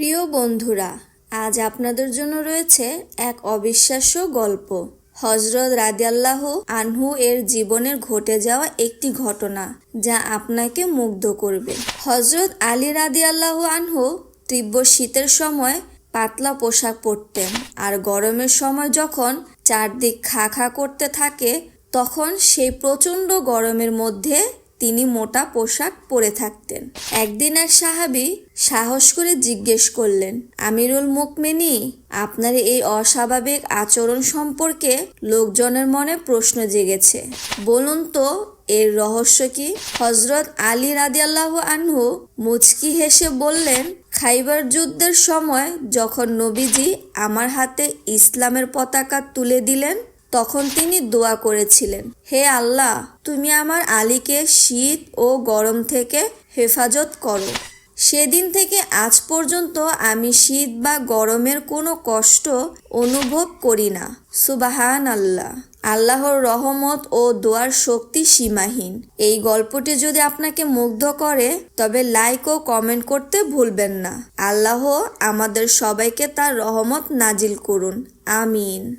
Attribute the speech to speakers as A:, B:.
A: প্রিয় বন্ধুরা, আজ আপনাদের জন্য রয়েছে এক অবিশ্বাস্য গল্প। হজরত রাদিয়াল্লাহ আনহু এর জীবনের ঘটে যাওয়া একটি ঘটনা যা আপনাকে মুগ্ধ করবে। হজরত আলী রাদিয়াল্লাহ আনহু তীব্র শীতের সময় পাতলা পোশাক পরতেন আর গরমের সময় যখন চারদিক খা খা করতে থাকে, তখন সেই প্রচণ্ড গরমের মধ্যে তিনি মোটা পোশাক পরে থাকতেন। একদিন এক সাহাবি সাহস করে জিজ্ঞেস করলেন, আমিরুল মুকমিনী, আপনার এই অস্বাভাবিক আচরণ সম্পর্কে লোকজনের মনে প্রশ্ন জেগেছে। বলুন তো, এর রহস্য কি? হজরত আলী রাদিয়াল্লাহু আনহু মুচকি হেসে বললেন, খাইবার যুদ্ধের সময় যখন নবীজি আমার হাতে ইসলামের পতাকা তুলে দিলেন তখন তিনি দোয়া করেছিলেন, হে আল্লাহ, তুমি আমার আলীকে শীত ও গরম থেকে হেফাজত করো। সেদিন থেকে আজ পর্যন্ত আমি শীত বা গরমের কোনো কষ্ট অনুভব করি না। সুবাহান আল্লাহ আল্লাহর রহমত ও দোয়ার শক্তি সীমাহীন। এই গল্পটি যদি আপনাকে মুগ্ধ করে, তবে লাইক ও কমেন্ট করতে ভুলবেন না। আল্লাহ আমাদের সবাইকে তার রহমত নাজিল করুন। আমিন।